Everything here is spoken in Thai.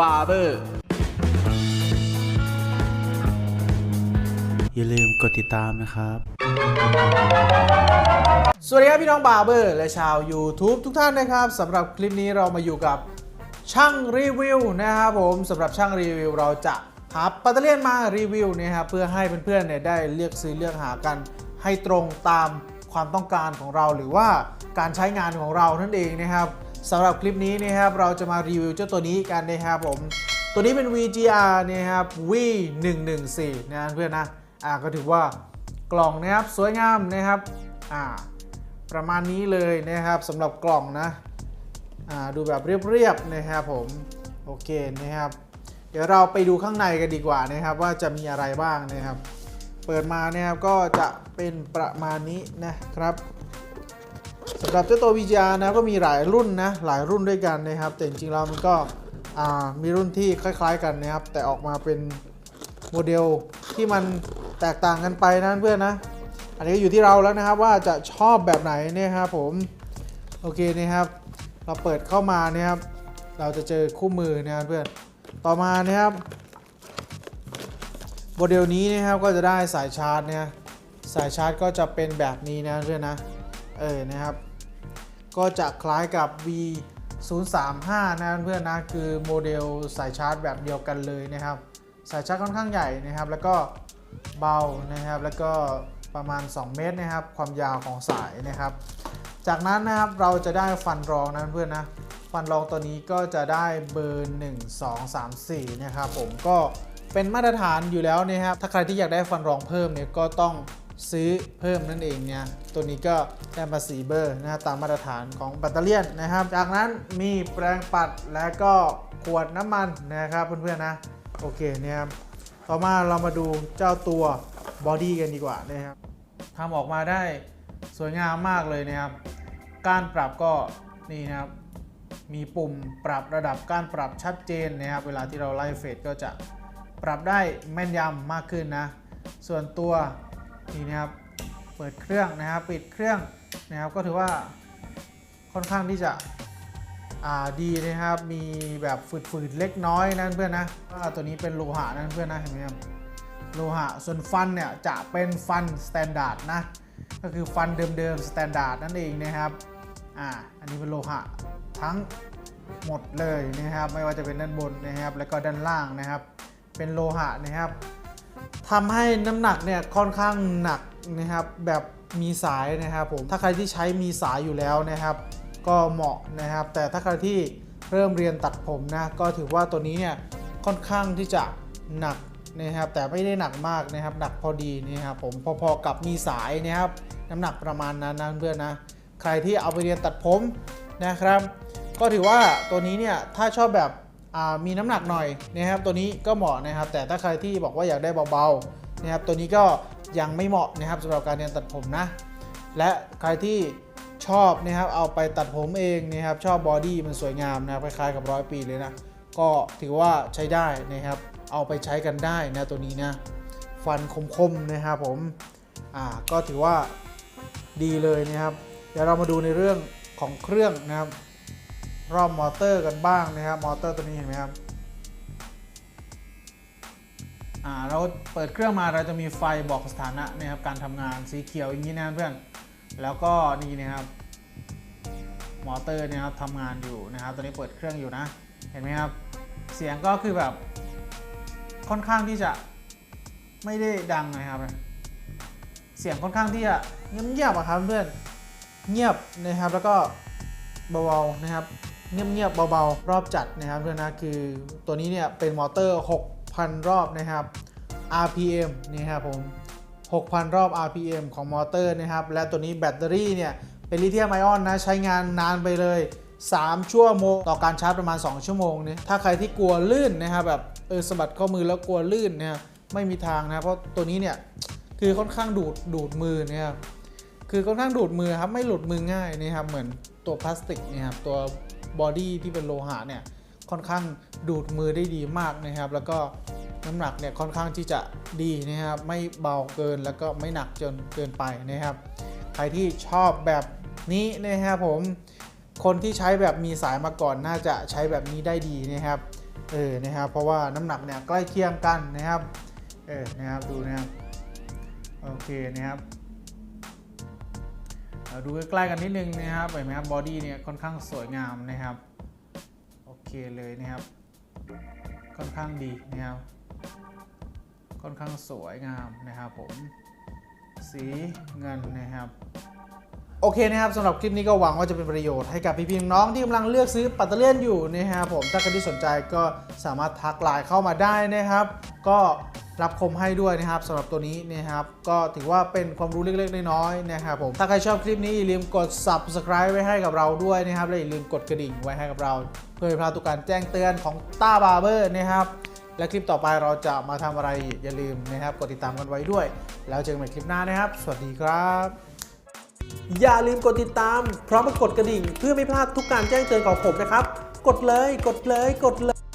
บาร์เบอร์ อย่าลืมกดติดตามนะครับ สวัสดีครับพี่น้องบาร์เบอร์ และชาว YouTube ทุกท่านนะครับสำหรับคลิปนี้เรามาอยู่กับช่างรีวิวนะครับผมสำหรับช่างรีวิวเราจะหาปัตเตอร์เลียนมารีวิวนะครับเพื่อให้เพื่อนๆเนี่ยได้เลือกซื้อเลือกหากันให้ตรงตามความต้องการของเราหรือว่าการใช้งานของเรานั่นเองนะครับ สำหรับคลิปนี้นะครับเราจะมารีวิวเจ้าตัวนี้กันนะครับผม ตัวนี้เป็น VGR นะครับ V114 นะเพื่อนนะอ่าก็ถือว่ากล่องนะครับสวยงามนะครับอ่าประมาณนี้เลยนะครับสำหรับกล่องนะอ่าดูแบบเรียบๆนะครับผมโอเคนะครับเดี๋ยวเราไปดูข้างในกันดีกว่านะครับ ว่าจะมีอะไรบ้างนะครับ เปิดมานะครับก็จะเป็นประมาณนี้นะครับ สำหรับเจ้าตัว VGR นะก็มีหลายรุ่นนะหลายรุ่นด้วยกันนะครับ แต่จริงๆแล้วมันก็มีรุ่นที่คล้าย ๆ กันนะครับ แต่ออกมาเป็นโมเดลที่มันแตกต่างกันไปนะเพื่อนนะ อันนี้อยู่ที่เราแล้วนะครับว่าจะชอบแบบไหนเนี่ยครับผม โอเคนะครับ เราเปิดเข้ามาเนี่ยครับ เราจะเจอคู่มือนะครับเพื่อน ต่อมานะครับโมเดลนี้นะครับก็จะได้สายชาร์จเนี่ยสายชาร์จก็จะเป็นแบบนี้นะเพื่อนนะ เออนะครับ ก็จะคล้ายกับ V 0 3 5นะเพื่อนนะคือโมเดลสายชาร์จแบบเดียวกันเลยนะครับ สายชาร์จค่อนข้างใหญ่นะครับ แล้วก็เบานะครับ แล้วก็ประมาณ 2 เมตรนะครับ ความยาวของสายนะครับ จากนั้นนะครับเราจะได้ฟันรองนะเพื่อนนะฟันรองตัวนี้ก็จะได้เบอร์ 1 2 3 4 นะครับผมก็เป็นมาตรฐานอยู่แล้วนะครับถ้าใครที่อยากได้ฟันรองเพิ่มเนี่ยก็ต้อง ซื้อเพิ่มนั่นเองเนี่ยตัวนี้ก็ได้มาสีเบอร์นะครับตามมาตรฐานของแบตเตอรี่ยนนะครับ จากนั้นมีแปรงปัดและก็ขวดน้ำมันนะครับเพื่อนๆนะโอเคเนี่ยครับต่อมาเรามาดูเจ้าตัวบอดี้กันดีกว่านะครับทำออกมาได้สวยงามมากเลยนะครับ การปรับก็นี่นะครับมีปุ่มปรับระดับการปรับชัดเจนนะครับเวลาที่เราไล่เฟดก็จะปรับได้แม่นยำมากขึ้นนะ ส่วนตัว นี่นะครับเปิดเครื่องนะครับปิดเครื่องนะครับก็ถือว่าค่อนข้างที่จะดีนะครับมีแบบฝืดๆเล็กน้อยนะเพื่อนนะว่าตัวนี้เป็นโลหะนะเพื่อนนะเห็นไหมครับโลหะส่วนฟันเนี่ยจะเป็นฟันสแตนดาร์ดนะก็คือฟันเดิมๆสแตนดาร์ดนั่นเองนะครับอ่าอันนี้เป็นโลหะทั้งหมดเลยนะครับ ไม่ว่าจะเป็นด้านบนนะครับ แล้วก็ด้านล่างนะครับ เป็นโลหะนะครับ ทำให้น้ำหนักเนี่ยค่อนข้างหนักนะครับแบบมีสายนะครับผมถ้าใครที่ใช้มีสายอยู่แล้วนะครับ ก็เหมาะนะครับ แต่ถ้าใครที่เริ่มเรียนตัดผมนะก็ถือว่าตัวนี้เนี่ยค่อนข้างที่จะหนักนะครับแต่ไม่ได้หนักมากนะครับ หนักพอดีนะครับผมพอๆกับมีสายนะครับ น้ำหนักประมาณนั้นนะเพื่อนนะใครที่เอาไปเรียนตัดผมนะครับ ก็ถือว่าตัวนี้เนี่ยถ้าชอบแบบ มีน้ำหนักหน่อยนะครับตัวนี้ก็เหมาะนะครับ แต่ถ้าใครที่บอกว่าอยากได้เบาๆนะครับตัวนี้ก็ยังไม่เหมาะนะครับสำหรับการเรียนตัดผมนะ และใครที่ชอบนะครับเอาไปตัดผมเองนะครับชอบบอดี้มันสวยงามนะครับคล้ายๆกับร้อยปีเลยนะ ก็ถือว่าใช้ได้นะครับ เอาไปใช้กันได้นะตัวนี้นะฟันคมๆนะครับผมอ่าก็ถือว่าดีเลยนะครับ เดี๋ยวเรามาดูในเรื่องของเครื่องนะครับ รอบมอเตอร์กันบ้างนะครับ มอเตอร์ตัวนี้เห็นไหมครับอ่าเราเปิดเครื่องมาเราจะมีไฟบอกสถานะนะครับการทำงานสีเขียวอย่างนี้นะเพื่อน แล้วก็นี่นะครับมอเตอร์เนี่ยครับทำงานอยู่นะครับ ตอนนี้เปิดเครื่องอยู่นะ เห็นไหมครับ เสียงก็คือแบบค่อนข้างที่จะไม่ได้ดังนะครับ เสียงค่อนข้างที่จะเงียบๆอะครับเพื่อน เงียบนะครับแล้วก็เบาๆนะครับ เงียบๆเบาๆ รอบจัดนะครับเพื่อนนะคือตัวนี้เนี่ยเป็นมอเตอร์ 6,000 รอบนะครับ RPM นี่ครับผม 6,000 รอบ RPM ของมอเตอร์นะครับ และตัวนี้แบตเตอรี่เนี่ยเป็นลิเธียมไอออนนะใช้งานนานไปเลย 3 ชั่วโมง ต่อการชาร์จประมาณ 2 ชั่วโมงเนี่ยถ้าใครที่กลัวลื่นนะครับแบบเออสะบัดข้อมือแล้วกลัวลื่นเนี่ยไม่มีทางนะเพราะตัวนี้เนี่ยคือค่อนข้างดูดดูดมือเนี่ยครับคือค่อนข้างดูดมือครับไม่หลุดมือง่ายนะครับเหมือนตัวพลาสติกนี่ยครับตัว บอดี้ที่เป็นโลหะเนี่ยค่อนข้างดูดมือได้ดีมากนะครับ แล้วก็น้ำหนักเนี่ยค่อนข้างที่จะดีนะครับ ไม่เบาเกินแล้วก็ไม่หนักจนเกินไปนะครับ ใครที่ชอบแบบนี้นะครับผม คนที่ใช้แบบมีสายมาก่อนน่าจะใช้แบบนี้ได้ดีนะครับ เออ นะครับ เพราะว่าน้ำหนักเนี่ยใกล้เคียงกันนะครับ เออ นะครับ ดูนะครับ โอเคนะครับ ดูใกล้ๆกันนิดนึงนะครับเห็นไหมครับบอดี้เนี่ยค่อนข้างสวยงามนะครับโอเคเลยนะครับ ค่อนข้างดีนะครับ ค่อนข้างสวยงามนะครับผมสีเงินนะครับโอเคนะครับสำหรับคลิปนี้ก็หวังว่าจะเป็นประโยชน์ให้กับพี่ๆน้องที่กำลังเลือกซื้อปัตเตอร์เลียนอยู่นะครับผมถ้าใครที่สนใจก็สามารถทักไลน์เข้ามาได้นะครับ ก็ รับคมให้ด้วยนะครับสำหรับตัวนี้นะครับก็ถือว่าเป็นความรู้เล็กๆ น้อยๆนะครับผมถ้าใครชอบคลิปนี้อย่าลืมกด subscribe ไว้ให้กับเราด้วยนะครับและอย่าลืมกดกระดิ่งไว้ให้กับเรา เพื่อไม่พลาดทุกการแจ้งเตือนของต้าบาร์เบอร์นะครับและคลิปต่อไปเราจะมาทำอะไรอีกอย่าลืมนะครับกดติดตามกันไว้ด้วย แล้วเจอกันใหม่คลิปหน้านะครับ สวัสดีครับ อย่าลืมกดติดตามพร้อมกับกดกระดิ่ง เพื่อไม่พลาดทุกการแจ้งเตือนของผมนะครับ กดเลยกดเลยกดเลย